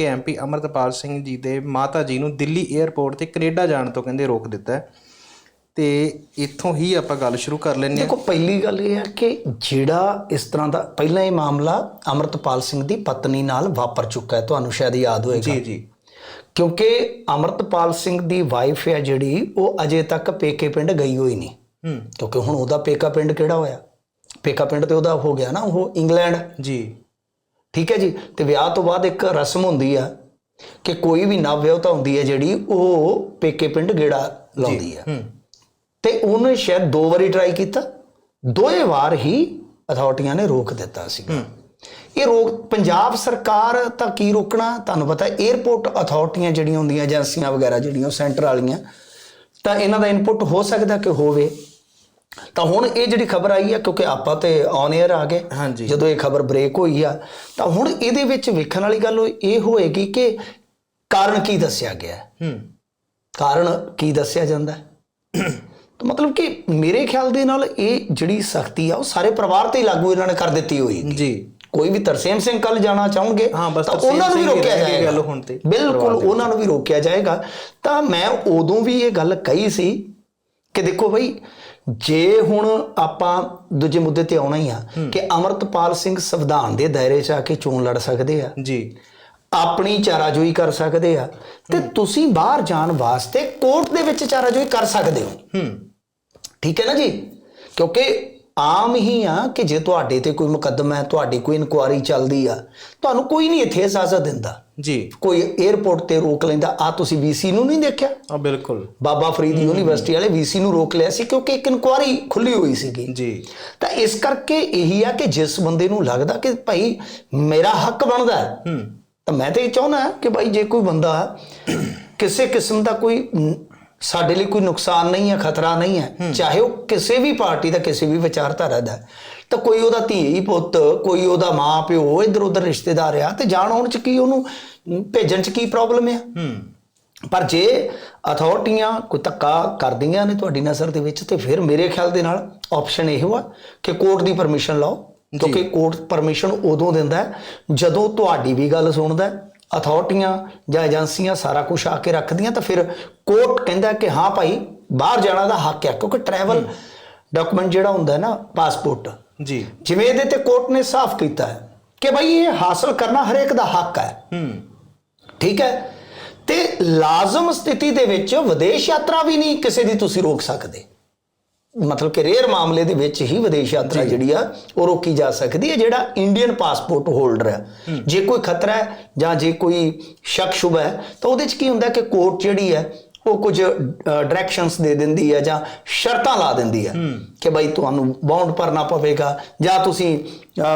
ਕਿ ਐਮਪੀ ਅਮਰਤਪਾਲ ਸਿੰਘ ਜੀ ਦੇ ਮਾਤਾ ਜੀ ਨੂੰ ਦਿੱਲੀ 에ਅਰਪੋਰਟ ਤੇ ਕੈਨੇਡਾ ਜਾਣ ਤੋਂ ਕਹਿੰਦੇ ਰੋਕ ਦਿੱਤਾ ਹੈ। ਤੇ ਇੱਥੋਂ ਹੀ ਆਪਾਂ ਗੱਲ ਸ਼ੁਰੂ ਕਰ ਲੈਂਦੇ ਹਾਂ। ਦੇਖੋ ਪਹਿਲੀ ਗੱਲ ਇਹ ਹੈ ਕਿ ਜਿਹੜਾ ਇਸ ਤਰ੍ਹਾਂ ਦਾ ਪਹਿਲਾਂ ਇਹ ਮਾਮਲਾ ਅਮਰਤਪਾਲ ਸਿੰਘ ਦੀ ਪਤਨੀ ਨਾਲ ਵਾਪਰ ਚੁੱਕਾ ਹੈ ਤੁਹਾਨੂੰ ਸ਼ਾਇਦ ਯਾਦ ਹੋਏਗਾ। ਜੀ ਜੀ। ਕਿਉਂਕਿ ਅਮਰਤਪਾਲ ਸਿੰਘ ਦੀ ਵਾਈਫ ਹੈ ਜਿਹੜੀ ਉਹ ਅਜੇ ਤੱਕ ਪੇਕੇ ਪਿੰਡ ਗਈ ਹੋਈ ਨਹੀਂ। ਹੂੰ। ਕਿਉਂਕਿ ਹੁਣ ਉਹਦਾ ਪੇਕਾ ਪਿੰਡ ਕਿਹੜਾ ਹੋਇਆ? ਪੇਕਾ ਪਿੰਡ ਤੇ ਉਹਦਾ ਹੋ ਗਿਆ ਨਾ ਉਹ ਇੰਗਲੈਂਡ। ਜੀ। ਠੀਕ ਹੈ ਜੀ? ਤੇ ਵਿਆਹ ਤੋਂ ਬਾਅਦ ਇੱਕ ਰਸਮ ਹੁੰਦੀ ਆ ਕਿ ਕੋਈ ਵੀ ਨਵ ਵਿਆਹੁਤਾ ਹੁੰਦੀ ਹੈ ਜਿਹੜੀ ਉਹ ਪੇਕੇ ਪਿੰਡ ਗੇੜਾ ਲਾਉਂਦੀ ਆ। ਹੂੰ। ਤੇ ਉਹਨੇ ਸ਼ਾਇਦ ਦੋ ਵਾਰੀ ਟਰਾਈ ਕੀਤਾ। ਦੋਏ ਵਾਰ ਹੀ ਅਥਾਰਟੀਆਂ ਨੇ ਰੋਕ ਦਿੱਤਾ ਸੀ ਇਹ ਰੋਕ ਪੰਜਾਬ ਸਰਕਾਰ ਤਾਂ ਕੀ ਰੋਕਣਾ? ਤੁਹਾਨੂੰ ਪਤਾ 에ਅਰਪੋਰਟ ਅਥਾਰਟੀਆਂ ਜਿਹੜੀਆਂ ਹੁੰਦੀਆਂ ਏਜੰਸੀਆਂ ਵਗੈਰਾ ਜਿਹੜੀਆਂ ਉਹ ਸੈਂਟਰ ਵਾਲੀਆਂ ਤਾਂ ਇਹਨਾਂ ਦਾ ਇਨਪੁਟ ਹੋ ਸਕਦਾ ਕਿ ਹੋਵੇ। ਤਾਂ ਹੁਣ ਇਹ ਜਿਹੜੀ ਖਬਰ ਆਈ ਹੈ ਕਿਉਂਕਿ ਆਪਾਂ ਤੇ ਔਨ 에ਅਰ ਆ ਗਏ। ਜਦੋਂ ਇਹ ਖਬਰ ਬ੍ਰੇਕ ਹੋਈ ਆ ਤਾਂ ਹੁਣ ਇਹਦੇ ਵਿੱਚ ਵੇਖਣ ਵਾਲੀ ਗੱਲ ਇਹ ਹੋਏਗੀ ਕਿ ਕਾਰਨ ਕੀ ਦੱਸਿਆ ਗਿਆ? ਹੈ। ਹੂੰ ਕਾਰਨ ਕੀ ਦੱਸਿਆ ਜਾਂਦਾ? ਹੈ ਤਾਂ ਮਤਲਬ ਕਿ ਮੇਰੇ ਖਿਆਲ ਦੇ ਨਾਲ ਇਹ ਜਿਹੜੀ ਸਖਤੀ ਆ ਉਹ ਸਾਰੇ ਪਰਿਵਾਰ ਤੇ ਹੀ ਲਾਗੂ ਇਹਨਾਂ ਨੇ ਕਰ ਦਿੱਤੀ ਹੋਈ ਜੀ। ਕੋਈ ਵੀ ਤਰਸੇਮ ਸਿੰਘ ਕੱਲ ਜਾਣਾ ਚਾਹਣਗੇ ਹਾਂ, ਬਸ ਤਾਂ ਉਹਨਾਂ ਨੂੰ ਵੀ ਰੋਕਿਆ ਜਾਏਗਾ। ਗੱਲ ਹੁਣ ਤੇ ਬਿਲਕੁਲ ਉਹਨਾਂ ਨੂੰ ਵੀ ਰੋਕਿਆ ਜਾਏਗਾ। ਤਾਂ ਮੈਂ ਉਦੋਂ ਵੀ ਇਹ ਗੱਲ ਕਹੀ ਸੀ ਕਿ ਦੇਖੋ ਬਈ ਜੇ ਹੁਣ ਆਪਾਂ ਦੂਜੇ ਮੁੱਦੇ ਤੇ ਆਉਣਾ ਹੀ ਆ ਕਿ ਅਮਰਤਪਾਲ ਸਿੰਘ ਸੰਵਿਧਾਨ ਦੇ ਦਾਇਰੇ 'ਚ ਆ ਕੇ ਚੋਣ ਲੜ ਸਕਦੇ ਆ। ਜੀ। ਆਪਣੀ ਚਾਰਾਜੋਈ ਕਰ ਸਕਦੇ ਆ। ਤੇ ਤੁਸੀਂ ਬਾਹਰ ਜਾਣ ਵਾਸਤੇ ਕੋਰਟ ਦੇ ਵਿੱਚ ਚਾਰਾਜੋਈ ਕਰ ਸਕਦੇ ਹੋ। ਹੂੰ। ਠੀਕ ਹੈ ਨਾ ਜੀ? ਕਿਉਂਕਿ ਆਮ ਹੀ ਆ ਕਿ ਜੇ ਤੁਹਾਡੇ ਤੇ ਕੋਈ ਮੁਕੱਦਮਾ ਹੈ ਤੁਹਾਡੀ ਕੋਈ ਇਨਕੁਆਰੀ ਚੱਲਦੀ ਆ ਤੁਹਾਨੂੰ ਕੋਈ ਨਹੀਂ ਇੱਥੇ ਇਜਾਜ਼ਤ ਦਿੰਦਾ। ਜੀ। ਕੋਈ 에ਅਰਪੋਰਟ ਤੇ ਰੋਕ ਲੈਂਦਾ ਆ ਤੁਸੀਂ ਵੀਸੀ ਨੂੰ ਨਹੀਂ ਦੇਖਿਆ? ਆ ਬਿਲਕੁਲ। ਬਾਬਾ ਫਰੀਦ ਯੂਨੀਵਰਸਿਟੀ ਵਾਲੇ ਵੀਸੀ ਨੂੰ ਰੋਕ ਲਿਆ ਸੀ ਕਿਉਂਕਿ ਇੱਕ ਇਨਕੁਆਰੀ ਖੁੱਲੀ ਹੋਈ ਸੀਗੀ। ਜੀ। ਤਾਂ ਇਸ ਕਰਕੇ ਇਹੀ ਆ ਕਿ ਜਿਸ ਬੰਦੇ ਨੂੰ ਲੱਗਦਾ ਕਿ ਭਾਈ ਮੇਰਾ ਹੱਕ ਬਣਦਾ ਹੈ ਤਾਂ ਮੈਂ ਤਾਂ ਇਹ ਚਾਹੁੰਦਾ ਕਿ ਭਾਈ ਜੇ ਕੋਈ ਬੰਦਾ ਕਿਸੇ ਕਿਸਮ ਦਾ ਕੋਈ ਸਾਡੇ ਲਈ ਕੋਈ ਨੁਕਸਾਨ ਨਹੀਂ ਹੈ ਖਤਰਾ ਨਹੀਂ ਹੈ ਚਾਹੇ ਉਹ ਕਿਸੇ ਵੀ ਪਾਰਟੀ ਦਾ ਕਿਸੇ ਵੀ ਵਿਚਾਰਧਾਰਾ ਦਾ ਤਾਂ ਕੋਈ ਉਹਦਾ ਧੀ ਪੁੱਤ ਕੋਈ ਉਹਦਾ ਮਾਂ ਪਿਓ ਇਧਰ ਉਧਰ ਰਿਸ਼ਤੇਦਾਰ ਆ ਤੇ ਜਾਣ ਆਉਣ ਚ ਕੀ ਉਹਨੂੰ ਭੇਜਣ ਚ ਕੀ ਪ੍ਰੋਬਲਮ ਆ? ਹੂੰ। ਪਰ ਜੇ ਅਥਾਰਟੀਆਂ ਕੋਈ ਧੱਕਾ ਕਰਦੀਆਂ ਨੇ ਤੁਹਾਡੀ ਨਜ਼ਰ ਦੇ ਵਿੱਚ ਤੇ ਫਿਰ ਮੇਰੇ ਖਿਆਲ ਦੇ ਨਾਲ ਆਪਸ਼ਨ ਇਹੋ ਆ ਕਿ ਕੋਰਟ ਦੀ ਪਰਮਿਸ਼ਨ ਲਓ ਕਿਉਂਕਿ ਕੋਰਟ ਪਰਮਿਸ਼ਨ ਉਦੋਂ ਦਿੰਦਾ ਜਦੋਂ ਤੁਹਾਡੀ ਵੀ ਗੱਲ ਸੁਣਦਾ ਅਥਾਰਟੀਆਂ ਜਾਂ ਏਜੰਸੀਆਂ ਸਾਰਾ ਕੁਝ ਆ ਕੇ ਰੱਖਦੀਆਂ ਤਾਂ ਫਿਰ ਕੋਰਟ ਕਹਿੰਦਾ ਕਿ ਹਾਂ ਭਾਈ ਬਾਹਰ ਜਾਣਾ ਦਾ ਹੱਕ ਹੈ ਕਿਉਂਕਿ ਟਰੈਵਲ ਡਾਕੂਮੈਂਟ ਜਿਹੜਾ ਹੁੰਦਾ ਹੈ ਨਾ ਪਾਸਪੋਰਟ ਜੀ। ਜਿਵੇਂ ਇਹਦੇ ਤੇ ਕੋਰਟ ਨੇ ਸਾਫ਼ ਕੀਤਾ ਹੈ ਕਿ ਭਾਈ ਇਹ ਹਾਸਲ ਕਰਨਾ ਹਰੇਕ ਦਾ ਹੱਕ ਹੈ। ਹੂੰ। ਠੀਕ ਹੈ? ਤੇ ਲਾਜ਼ਮ ਸਥਿਤੀ ਦੇ ਵਿੱਚ ਵਿਦੇਸ਼ ਯਾਤਰਾ ਵੀ ਨਹੀਂ ਕਿਸੇ ਦੀ ਤੁਸੀਂ ਰੋਕ ਸਕਦੇ। ਮਤਲਬ ਕਿ ਰੇਅਰ ਮਾਮਲੇ ਦੇ ਵਿੱਚ ਹੀ ਵਿਦੇਸ਼ ਯਾਤਰਾ ਜਿਹੜੀ ਆ ਉਹ ਰੋਕੀ ਜਾ ਸਕਦੀ ਹੈ ਜਿਹੜਾ ਇੰਡੀਅਨ ਪਾਸਪੋਰਟ ਹੋਲਡਰ ਹੈ। ਜੇ ਕੋਈ ਖਤਰਾ ਹੈ ਜਾਂ ਜੇ ਕੋਈ ਸ਼ੱਕ ਸ਼ੁਬਾ ਹੈ ਤਾਂ ਉਹਦੇ ਚ ਕੀ ਹੁੰਦਾ ਕਿ ਕੋਰਟ ਜਿਹੜੀ ਹੈ ਉਹ ਕੁਝ ਡਾਇਰੈਕਸ਼ਨਸ ਦੇ ਦਿੰਦੀ ਹੈ ਜਾਂ ਸ਼ਰਤਾਂ ਲਾ ਦਿੰਦੀ ਹੈ ਕਿ ਭਾਈ ਤੁਹਾਨੂੰ ਬੌਂਡ ਭਰਨਾ ਪਵੇਗਾ ਜਾਂ ਤੁਸੀਂ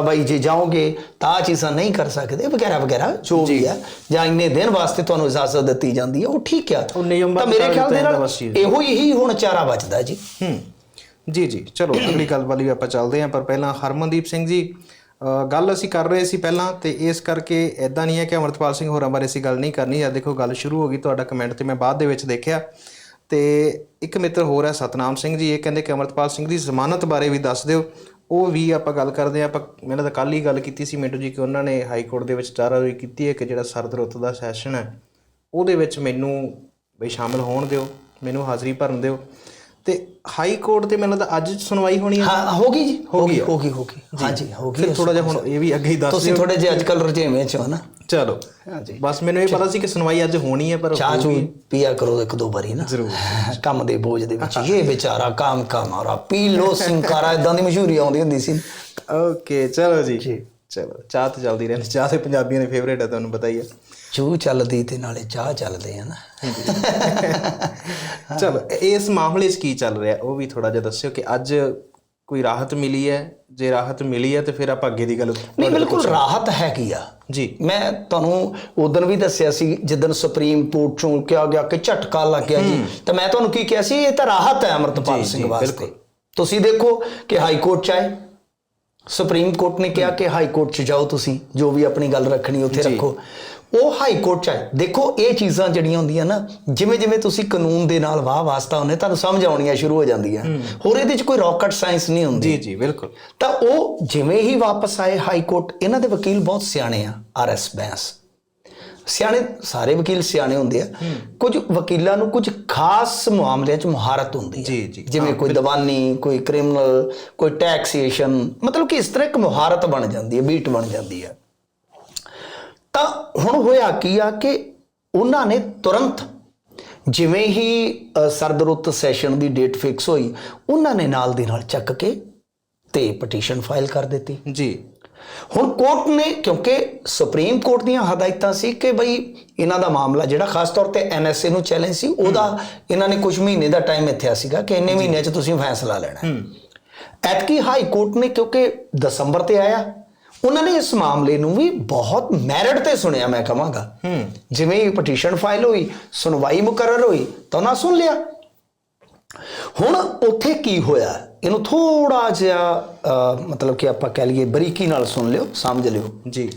ਬਾਈ ਜੇ ਜਾਓਗੇ ਤਾਂ ਚੀਜ਼ਾਂ ਨਹੀਂ ਕਰ ਸਕਦੇ ਵਗੈਰਾ ਵਗੈਰਾ ਜੋ ਵੀ ਹੈ ਜਾਂ ਇੰਨੇ ਦਿਨ ਵਾਸਤੇ ਤੁਹਾਨੂੰ ਇਜਾਜ਼ਤ ਦਿੱਤੀ ਜਾਂਦੀ ਹੈ ਉਹ ਠੀਕ ਆ ਤਾਂ ਮੇਰੇ ਖਿਆਲ ਦੇ ਨਾਲ। ਇਹੋ ਹੀ। ਹੁਣ ਚਾਰਾ ਬਚਦਾ ਜੀ। ਹੂੰ। ਜੀ ਜੀ। ਚਲੋ ਅਗਲੀ ਗੱਲ ਵਾਲੀ ਆਪਾਂ ਚੱਲਦੇ ਹਾਂ ਪਰ ਪਹਿਲਾਂ ਹਰਮਨਦੀਪ ਸਿੰਘ ਜੀ ਗੱਲ ਅਸੀਂ ਕਰ ਰਹੇ ਸੀ ਪਹਿਲਾਂ ਤੇ ਇਸ ਕਰਕੇ ਐਦਾਂ ਨਹੀਂ ਹੈ ਕਿ ਅਮਰਤਪਾਲ ਸਿੰਘ ਹੋਰਾਂ ਬਾਰੇ ਅਸੀਂ ਗੱਲ ਨਹੀਂ ਕਰਨੀ। ਆ ਦੇਖੋ ਗੱਲ ਸ਼ੁਰੂ ਹੋ ਗਈ ਤੁਹਾਡਾ ਕਮੈਂਟ ਤੇ ਮੈਂ ਬਾਅਦ ਦੇ ਵਿੱਚ ਦੇਖਿਆ। ਤੇ ਇੱਕ ਮਿੱਤਰ ਹੋਰ ਹੈ ਸਤਨਾਮ ਸਿੰਘ ਜੀ, ਇਹ ਕਹਿੰਦੇ ਕਿ ਅਮਰਤਪਾਲ ਸਿੰਘ ਦੀ ਜ਼ਮਾਨਤ ਬਾਰੇ ਵੀ ਦੱਸ ਦਿਓ। ਉਹ ਵੀ ਆਪਾਂ ਗੱਲ ਕਰਦੇ ਹਾਂ, ਆਪਾਂ ਮੈਨੂੰ ਤਾਂ ਕੱਲ ਹੀ ਗੱਲ ਕੀਤੀ ਸੀ ਮਿੰਟੂ ਜੀ ਕਿ ਉਹਨਾਂ ਨੇ ਹਾਈ ਕੋਰਟ ਦੇ ਵਿੱਚ ਚਾਰਾਜੋਈ ਕੀਤੀ ਹੈ ਕਿ ਜਿਹੜਾ ਸਰਦ ਰੁੱਤ ਦਾ ਸੈਸ਼ਨ ਹੈ, ਉਹਦੇ ਵਿੱਚ ਮੈਨੂੰ ਵੀ ਸ਼ਾਮਲ ਹੋਣ ਦਿਓ, ਮੈਨੂੰ ਹਾਜ਼ਰੀ ਭਰਨ ਦਿਓ। ਤੇ ਹਾਈ ਕੋਰਟ ਤੇ ਮੈਨੂੰ ਲੱਗਦਾ ਅੱਜ ਸੁਣਵਾਈ ਹੋਣੀ ਹੈ ਹਾਂ ਹੋ ਗਈ ਜੀ ਹੋ ਗਈ। ਹੋ? ਗਈ ਹੋ ਗਈ। ਹਾਂਜੀ ਹੋ ਗਈ ਫਿਰ ਥੋੜਾ ਜਿਹਾ ਹੁਣ ਇਹ ਵੀ ਅੱਗੇ ਹੀ ਦੱਸ ਤੁਸੀਂ ਥੋੜੇ ਜਿਹਾ ਅੱਜਕੱਲ ਰੁਝੇਵੇਂ ਚ ਹੋ ਨਾ? ਚਲੋ। ਹਾਂਜੀ ਬਸ ਮੈਨੂੰ ਇਹ ਪਤਾ ਸੀ ਕਿ ਸੁਣਵਾਈ ਅੱਜ ਹੋਣੀ ਹੈ ਪਰ ਚਾਹ ਚੂ ਪੀਆ ਕਰੋ ਇੱਕ ਦੋ ਵਾਰੀ ਨਾ? ਜ਼ਰੂਰ। ਕੰਮ ਦੇ ਬੋਝ ਦੇ ਵਿੱਚ ਇਹ ਵਿਚਾਰਾ ਕਾਮ ਕਾਮਾਰਾ ਪੀ ਲੋ ਸਿੰਕਾਰਾ ਇਦਾਂ ਦੀ ਮਸ਼ਹੂਰੀ ਆਉਂਦੀ ਹੁੰਦੀ ਸੀ। ਓਕੇ ਚਲੋ ਜੀ। ਚਲੋ ਚਾਹ ਤੇ ਚੱਲਦੀ ਰਹਿੰਦੀ ਚਾਹ ਤੇ ਪੰਜਾਬੀਆਂ ਦੀ ਫੇਵਰੇਟ ਹੈ ਤੁਹਾਨੂੰ ਪਤਾ ਹੀ ਹੈ। ਚੂ ਚੱਲਦੀ ਤੇ ਨਾਲੇ ਚਾਹ ਚੱਲਦੇ ਆ ਨਾ। ਚਲੋ ਇਸ ਮਾਮਲੇ 'ਚ ਕੀ ਚੱਲ ਰਿਹਾ? ਉਹ ਵੀ ਥੋੜਾ ਜਿਹਾ ਦੱਸਿਓ ਕਿ ਅੱਜ ਕੋਈ ਰਾਹਤ ਮਿਲੀ ਹੈ? ਜੇ ਰਾਹਤ ਮਿਲੀ ਹੈ ਤੇ ਫਿਰ ਆਪਾਂ ਅੱਗੇ ਦੀ ਗੱਲ ਨਹੀਂ ਬਿਲਕੁਲ ਰਾਹਤ ਹੈਗੀ ਆ? ਜੀ। ਮੈਂ ਤੁਹਾਨੂੰ ਉਦੋਂ ਵੀ ਦੱਸਿਆ ਸੀ ਜਦੋਂ ਸੁਪਰੀਮ ਕੋਰਟ ਚੋਂ ਕਿਹਾ ਗਿਆ ਕਿ ਝਟਕਾ ਲੱਗ ਗਿਆ ਜੀ ਤਾਂ ਮੈਂ ਤੁਹਾਨੂੰ ਕੀ ਕਿਹਾ ਸੀ? ਇਹ ਤਾਂ ਰਾਹਤ ਹੈ ਅਮਰਤਪਾਲ ਜੀ, ਸਿੰਘ ਜੀ, ਵਾਸਤੇ। ਤੁਸੀਂ ਦੇਖੋ ਕਿ ਹਾਈ ਕੋਰਟ ਚ ਆਏ। ਸੁਪਰੀਮ ਕੋਰਟ ਨੇ ਕਿਹਾ ਕਿ ਹਾਈ ਕੋਰਟ ਚ ਜਾਓ ਤੁਸੀਂ ਜੋ ਵੀ ਆਪਣੀ ਗੱਲ ਰੱਖਣੀ ਉੱਥੇ। ਰੱਖੋ। ਉਹ ਹਾਈ ਕੋਰਟ ਚ ਆਏ। ਦੇਖੋ ਇਹ ਚੀਜ਼ਾਂ ਜਿਹੜੀਆਂ ਹੁੰਦੀਆਂ ਨਾ ਜਿਵੇਂ ਜਿਵੇਂ ਤੁਸੀਂ ਕਾਨੂੰਨ ਦੇ ਨਾਲ ਵਾਹ ਵਾਸਤਾ ਹੁੰਦੇ ਤੁਹਾਨੂੰ ਸਮਝ ਆਉਣੀਆਂ ਸ਼ੁਰੂ ਹੋ ਜਾਂਦੀਆਂ। ਹੋਰ ਇਹਦੇ ਚ ਕੋਈ ਰਾਕਟ ਸਾਇੰਸ ਨਹੀਂ ਹੁੰਦੀ। ਜੀ ਜੀ ਬਿਲਕੁਲ। ਤਾਂ ਉਹ ਜਿਵੇਂ ਹੀ ਵਾਪਸ ਆਏ ਹਾਈ ਕੋਰਟ ਇਹਨਾਂ ਦੇ ਵਕੀਲ ਬਹੁਤ ਸਿਆਣੇ ਆ ਆਰ ਐਸ ਬੈਂਸ ਸਿਆਣੇ ਸਾਰੇ ਵਕੀਲ ਸਿਆਣੇ ਹੁੰਦੇ ਆ। ਕੁਝ ਵਕੀਲਾਂ ਨੂੰ ਕੁਝ ਖਾਸ ਮਾਮਲਿਆਂ 'ਚ ਮਹਾਰਤ ਹੁੰਦੀ ਹੈ। ਜਿਵੇਂ ਕੋਈ ਦੀਵਾਨੀ ਕੋਈ ਕ੍ਰਿਮੀਨਲ ਕੋਈ ਟੈਕਸੇਸ਼ਨ ਮਤਲਬ ਕਿ ਇਸ ਤਰ੍ਹਾਂ ਇੱਕ ਮੁਹਾਰਤ ਬਣ ਜਾਂਦੀ ਹੈ ਬੀਟ ਬਣ ਜਾਂਦੀ ਹੈ ਤਾਂ ਹੁਣ ਹੋਇਆ ਕੀ ਆ ਕਿ ਉਹਨਾਂ ਨੇ ਤੁਰੰਤ ਜਿਵੇਂ ਹੀ ਸਰਦ ਰੁੱਤ ਸੈਸ਼ਨ ਦੀ ਡੇਟ ਫਿਕਸ ਹੋਈ ਉਹਨਾਂ ਨੇ ਨਾਲ ਦੀ ਨਾਲ ਚੱਕ ਕੇ ਤੇ ਪਟੀਸ਼ਨ ਫਾਈਲ ਕਰ ਦਿੱਤੀ। ਜੀ। ਹੁਣ ਕੋਰਟ ਨੇ ਕਿਉਂਕਿ ਸੁਪਰੀਮ ਕੋਰਟ ਦੀਆਂ ਹਦਾਇਤਾਂ ਸੀ ਕਿ ਬਈ ਇਹਨਾਂ ਦਾ ਮਾਮਲਾ ਜਿਹੜਾ ਖਾਸ ਤੌਰ ਤੇ ਐਨਐਸਏ ਨੂੰ ਚੈਲੰਜ ਸੀ ਉਹਦਾ ਇਹਨਾਂ ਨੇ ਕੁਝ ਮਹੀਨੇ ਦਾ ਟਾਈਮ ਇੱਥਿਆ ਸੀਗਾ ਕਿ ਇੰਨੇ ਮਹੀਨਿਆਂ 'ਚ ਤੁਸੀਂ ਫੈਸਲਾ ਲੈਣਾ। ਹੈ। ਐਤਕੀ ਹਾਈ ਕੋਰਟ ਨੇ ਕਿਉਂਕਿ ਦਸੰਬਰ ਤੇ ਆਇਆ ਉਹਨਾਂ ਨੇ ਇਸ ਮਾਮਲੇ ਨੂੰ ਵੀ ਬਹੁਤ ਮੈਰਿਟ ਤੇ ਸੁਣਿਆ ਮੈਂ ਕਹਾਂਗਾ। ਜਿਵੇਂ ਹੀ ਪਟੀਸ਼ਨ ਫਾਈਲ ਹੋਈ ਸੁਣਵਾਈ ਮੁਕਰਰ ਹੋਈ ਤਾਂ ਉਹਨਾਂ ਸੁਣ ਲਿਆ। ਹੁਣ ਉੱਥੇ ਕੀ ਹੋਇਆ? ਇਹਨੂੰ ਥੋੜਾ ਜਿਹਾ ਮਤਲਬ ਕਿ ਆਪਾਂ ਕਹਿ ਲਈਏ ਬਰੀਕੀ ਨਾਲ ਸੁਣ ਲਿਓ ਸਮਝ ਲਿਓ। ਜੀ।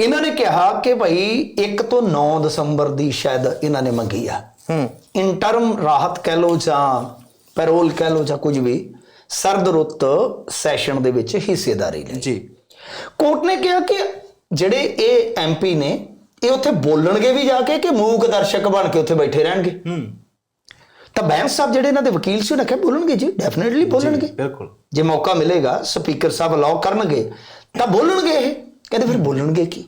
ਇਹਨਾਂ ਨੇ ਕਿਹਾ ਕਿ ਭਾਈ 1 ਤੋਂ 9 ਦਸੰਬਰ ਦੀ ਸ਼ਾਇਦ ਇਹਨਾਂ ਨੇ ਮੰਗੀ ਆ। ਹੂੰ। ਇੰਟਰਮ ਰਾਹਤ ਕਹਿ ਲੋ ਜਾਂ ਪੈਰੋਲ ਕਹਿ ਲੋ ਜਾਂ ਕੁਝ ਵੀ ਸਰਦ ਰੁੱਤ ਸੈਸ਼ਨ ਦੇ ਵਿੱਚ ਹਿੱਸੇਦਾਰੀ ਲਈ। ਜੀ। ਕੋਰਟ ਨੇ ਕਿਹਾ ਕਿ ਜਿਹੜੇ ਇਹ ਐਮਪੀ ਨੇ ਇਹ ਉੱਥੇ ਬੋਲਣਗੇ ਵੀ ਜਾ ਕੇ ਕਿ ਮੂਕ ਦਰਸ਼ਕ ਬਣ ਕੇ ਉੱਥੇ ਬੈਠੇ ਰਹਿਣਗੇ। ਹੂੰ। ਤਾਂ ਬੈਂਸ ਸਾਹਿਬ ਜਿਹੜੇ ਇਹਨਾਂ ਦੇ ਵਕੀਲ ਸੀ ਉਹਨਾਂ ਕਿਹਾ ਬੋਲਣਗੇ ਜੀ? ਡੈਫੀਨਿਟਲੀ ਬੋਲਣਗੇ। ਬਿਲਕੁਲ। ਜੇ ਮੌਕਾ ਮਿਲੇਗਾ ਸਪੀਕਰ ਸਾਹਿਬ ਅਲਾਉ ਕਰਨਗੇ ਤਾਂ ਬੋਲਣਗੇ ਇਹ। ਕਹਿੰਦੇ ਫਿਰ ਬੋਲਣਗੇ ਕੀ?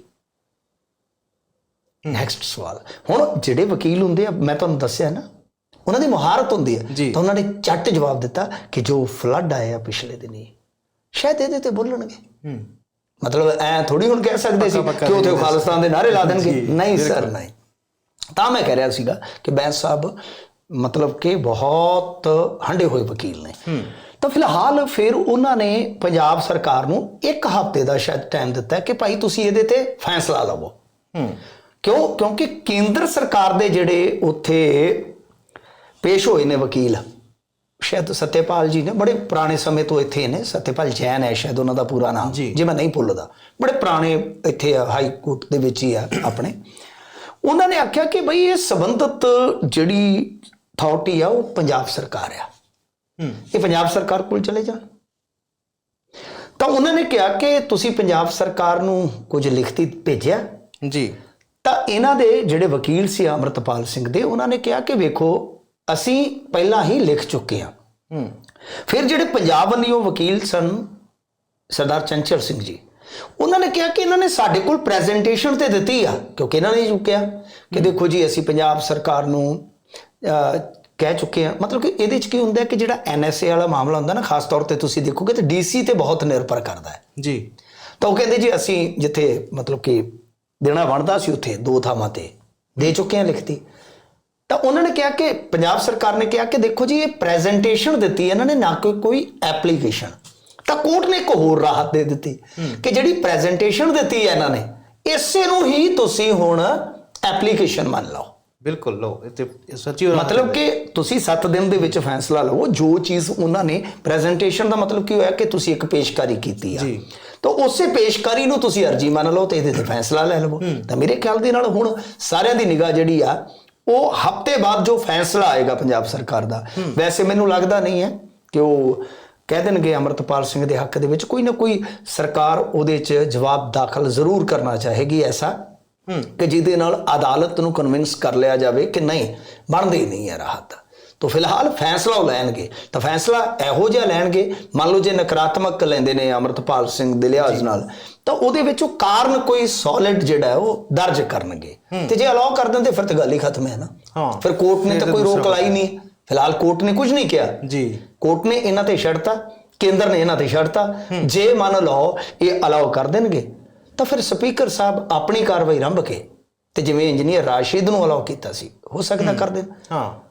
ਨੈਕਸਟ ਸਵਾਲ। ਹੁਣ ਜਿਹੜੇ ਵਕੀਲ ਹੁੰਦੇ ਆ ਮੈਂ ਤੁਹਾਨੂੰ ਦੱਸਿਆ ਨਾ ਉਹਨਾਂ ਦੀ ਮੁਹਾਰਤ ਹੁੰਦੀ ਹੈ। ਤਾਂ ਉਹਨਾਂ ਨੇ ਝੱਟ ਜਵਾਬ ਦਿੱਤਾ ਕਿ ਜੋ ਫਲੱਡ ਆਇਆ ਪਿਛਲੇ ਦਿਨੀ ਸ਼ਾਇਦ ਇਹਦੇ ਤੇ ਬੋਲਣਗੇ। ਹੂੰ। ਮਤਲਬ ਐ ਥੋੜੀ ਹੁਣ ਕਹਿ ਸਕਦੇ ਸੀ ਕਿ ਉਥੇ ਖਾਲਿਸਤਾਨ ਦੇ ਨਾਰੇ ਲਾ ਦੇਣਗੇ। ਨਹੀਂ ਸਰ ਨਹੀਂ। ਤਾਂ ਮੈਂ ਕਹਿ ਰਿਹਾ ਸੀਗਾ ਕਿ ਬੈਂਸ ਸਾਹਿਬ ਮਤਲਬ ਕਿ ਬਹੁਤ ਹੰਡੇ ਹੋਏ ਵਕੀਲ ਨੇ। ਤਾਂ ਫਿਲਹਾਲ ਫਿਰ ਉਹਨਾਂ ਨੇ ਪੰਜਾਬ ਸਰਕਾਰ ਨੂੰ ਇੱਕ ਹਫ਼ਤੇ ਦਾ ਸ਼ਾਇਦ ਟਾਈਮ ਦਿੱਤਾ ਕਿ ਭਾਈ ਤੁਸੀਂ ਇਹਦੇ ਤੇ ਫੈਸਲਾ ਲਵੋ। ਕਿਉਂ? ਕਿਉਂਕਿ ਕੇਂਦਰ ਸਰਕਾਰ ਦੇ ਜਿਹੜੇ ਉੱਥੇ ਪੇਸ਼ ਹੋਏ ਨੇ ਵਕੀਲ ਸ਼ਾਇਦ ਸਤਿਆਪਾਲ ਜੀ ਨੇ ਬੜੇ ਪੁਰਾਣੇ ਸਮੇਂ ਤੋਂ ਇੱਥੇ ਨੇ ਸਤਿਆਪਾਲ ਜੈਨ ਹੈ ਸ਼ਾਇਦ ਉਹਨਾਂ ਦਾ ਪੂਰਾ ਨਾਮ ਜੀ। ਜੇ ਮੈਂ ਨਹੀਂ ਭੁੱਲਦਾ। ਬੜੇ ਪੁਰਾਣੇ ਇੱਥੇ ਆ, ਹਾਈ ਕੋਰਟ ਦੇ ਵਿੱਚ ਹੀ ਆ ਆਪਣੇ। ਉਹਨਾਂ ਨੇ ਆਖਿਆ ਕਿ ਭਈ ਇਹ ਸੰਬੰਧਿਤ ਜਿਹੜੀ ਅਥਾਰਟੀ ਆ ਉਹ ਪੰਜਾਬ ਸਰਕਾਰ ਆ। ਹੂੰ। ਇਹ ਪੰਜਾਬ ਸਰਕਾਰ ਕੋਲ ਚਲੇ ਜਾਣ। ਤਾਂ ਉਹਨਾਂ ਨੇ ਕਿਹਾ ਕਿ ਤੁਸੀਂ ਪੰਜਾਬ ਸਰਕਾਰ ਨੂੰ ਕੁਝ ਲਿਖਤੀ ਭੇਜਿਆ। ਜੀ। ਤਾਂ ਇਹਨਾਂ ਦੇ ਜਿਹੜੇ ਵਕੀਲ ਸੀ ਅਮਰਤਪਾਲ ਸਿੰਘ ਦੇ ਉਹਨਾਂ ਨੇ ਕਿਹਾ ਕਿ ਵੇਖੋ ਅਸੀਂ ਪਹਿਲਾਂ ਹੀ ਲਿਖ ਚੁੱਕੇ ਹਾਂ। ਹੂੰ। ਫਿਰ ਜਿਹੜੇ ਪੰਜਾਬ ਵੱਲੋਂ ਵਕੀਲ ਸਨ ਸਰਦਾਰ ਚੰਚਲ ਸਿੰਘ ਜੀ ਉਹਨਾਂ ਨੇ ਕਿਹਾ ਕਿ ਇਹਨਾਂ ਨੇ ਸਾਡੇ ਕੋਲ ਪ੍ਰੈਜੈਂਟੇਸ਼ਨ ਤੇ ਦਿੱਤੀ ਆ ਕਿਉਂਕਿ ਇਹਨਾਂ ਨੇ ਚੁੱਕਿਆ ਕਿ ਦੇਖੋ ਜੀ ਅਸੀਂ ਪੰਜਾਬ ਸਰਕਾਰ ਨੂੰ ਕਹਿ ਚੁੱਕੇ ਆ ਮਤਲਬ ਕਿ ਇਹਦੇ ਚ ਕੀ ਹੁੰਦਾ ਕਿ ਜਿਹੜਾ ਐਨਐਸਏ ਵਾਲਾ ਮਾਮਲਾ ਹੁੰਦਾ ਨਾ ਖਾਸ ਤੌਰ ਤੇ ਤੁਸੀਂ ਦੇਖੋਗੇ ਤੇ ਡੀਸੀ ਤੇ ਬਹੁਤ ਨਿਰਭਰ ਕਰਦਾ ਹੈ। ਜੀ। ਤਾਂ ਉਹ ਕਹਿੰਦੇ ਜੀ ਅਸੀਂ ਜਿੱਥੇ ਮਤਲਬ ਕਿ ਦੇਣਾ ਬਣਦਾ ਸੀ ਉੱਥੇ ਦੋ ਥਾਵਾਂ ਤੇ ਦੇ ਚੁੱਕੇ ਹਾਂ ਲਿਖਤੀ। ਤਾਂ ਉਹਨਾਂ ਨੇ ਕਿਹਾ ਕਿ ਪੰਜਾਬ ਸਰਕਾਰ ਨੇ ਕਿਹਾ ਕਿ ਦੇਖੋ ਜੀ ਇਹ ਪ੍ਰੈਜੈਂਟੇਸ਼ਨ ਦਿੱਤੀ ਇਹਨਾਂ ਨੇ ਨਾ ਕੋਈ ਐਪਲੀਕੇਸ਼ਨ ਤਾਂ ਕੋਰਟ ਨੇ ਇੱਕ ਹੋਰ ਰਾਹਤ ਦੇ ਦਿੱਤੀ ਕਿ ਜਿਹੜੀ ਪ੍ਰੈਜੈਂਟੇਸ਼ਨ ਦਿੱਤੀ ਹੈ ਇਹਨਾਂ ਨੇ ਇਸੇ ਨੂੰ ਹੀ ਤੁਸੀਂ ਹੁਣ ਐਪਲੀਕੇਸ਼ਨ ਮੰਨ ਲਓ। ਬਿਲਕੁਲ ਲੋ ਇਹ ਤੇ ਸੱਚੀ ਮਤਲਬ ਕਿ ਤੁਸੀਂ 7 ਦਿਨ ਦੇ ਵਿੱਚ ਫੈਸਲਾ ਲਵੋ ਜੋ ਚੀਜ਼ ਉਹਨਾਂ ਨੇ ਪ੍ਰੈਜੈਂਟੇਸ਼ਨ ਦਾ ਮਤਲਬ ਕੀ ਹੋਇਆ ਕਿ ਤੁਸੀਂ ਇੱਕ ਪੇਸ਼ਕਾਰੀ ਕੀਤੀ ਆ। ਜੀ। ਤਾਂ ਉਸੇ ਪੇਸ਼ਕਾਰੀ ਨੂੰ ਤੁਸੀਂ ਅਰਜੀ ਮੰਨ ਲਓ ਤੇ ਇਹਦੇ ਤੇ ਫੈਸਲਾ ਲੈ ਲਵੋ। ਤਾਂ ਮੇਰੇ ਖਿਆਲ ਦੇ ਨਾਲ ਹੁਣ ਸਾਰਿਆਂ ਦੀ ਨਿਗਾਹ ਜਿਹੜੀ ਆ ਉਹ ਹਫ਼ਤੇ ਬਾਅਦ ਜੋ ਫੈਸਲਾ ਆਏਗਾ ਪੰਜਾਬ ਸਰਕਾਰ ਦਾ ਵੈਸੇ ਮੈਨੂੰ ਲੱਗਦਾ ਨਹੀਂ ਹੈ ਕਿ ਉਹ ਕਹਿ ਦੇਣਗੇ ਅਮਰਤਪਾਲ ਸਿੰਘ ਦੇ ਹੱਕ ਦੇ ਵਿੱਚ ਕੋਈ ਨਾ ਕੋਈ ਸਰਕਾਰ ਉਹਦੇ 'ਚ ਜਵਾਬ ਦਾਖਲ ਜ਼ਰੂਰ ਕਰਨਾ ਚਾਹੇਗੀ ਐਸਾ ਕਿ ਜਿਹਦੇ ਨਾਲ ਅਦਾਲਤ ਨੂੰ ਕਨਵਿੰਸ ਕਰ ਲਿਆ ਜਾਵੇ ਕਿ ਨਹੀਂ ਬਣਦੀ ਨਹੀਂ ਹੈ ਰਾਹਤ। ਤਾਂ ਫਿਲਹਾਲ ਫੈਸਲਾ ਉਹ ਲੈਣਗੇ। ਤਾਂ ਫੈਸਲਾ ਇਹੋ ਜਿਹਾ ਲੈਣਗੇ ਮੰਨ ਲਓ ਜੇ ਨਕਾਰਾਤਮਕ ਲੈਂਦੇ ਨੇ ਅਮਰਤਪਾਲ ਸਿੰਘ ਦੇ ਲਿਹਾਜ਼ ਨਾਲ ਤਾਂ ਉਹਦੇ ਵਿੱਚ ਉਹ ਕਾਰਨ ਕੋਈ ਸੋਲਿਡ ਜਿਹੜਾ ਉਹ ਦਰਜ ਕਰਨਗੇ। ਤੇ ਜੇ ਅਲਾਉ ਕਰ ਦਿੰਦੇ ਫਿਰ ਤਾਂ ਗੱਲ ਹੀ ਖਤਮ ਹੈ ਨਾ। ਹਾਂ। ਫਿਰ ਕੋਰਟ ਨੇ ਤਾਂ ਕੋਈ ਰੋਕ ਲਾਈ ਨਹੀਂ। ਫਿਲਹਾਲ ਕੋਰਟ ਨੇ ਕੁਝ ਨਹੀਂ ਕਿਹਾ। ਜੀ। ਕੋਰਟ ਨੇ ਇਹਨਾਂ ਤੇ ਛੱਡਤਾ ਕੇਂਦਰ ਨੇ ਇਹਨਾਂ ਤੇ ਛੱਡਤਾ ਜੇ ਮੰਨ ਲਓ ਇਹ ਅਲਾਉ ਕਰ ਦੇਣਗੇ ਤਾਂ ਫਿਰ ਸਪੀਕਰ ਸਾਹਿਬ ਆਪਣੀ ਕਾਰਵਾਈ ਰੰਭ ਕੇ ਤੇ ਜਿਵੇਂ ਇੰਜੀਨੀਅਰ ਰਾਸ਼ਿਦ ਨੂੰ ਅਲਾਉ ਕੀਤਾ ਸੀ ਹੋ ਸਕਦਾ ਕਰ ਦੇਣ। ਹਾਂ।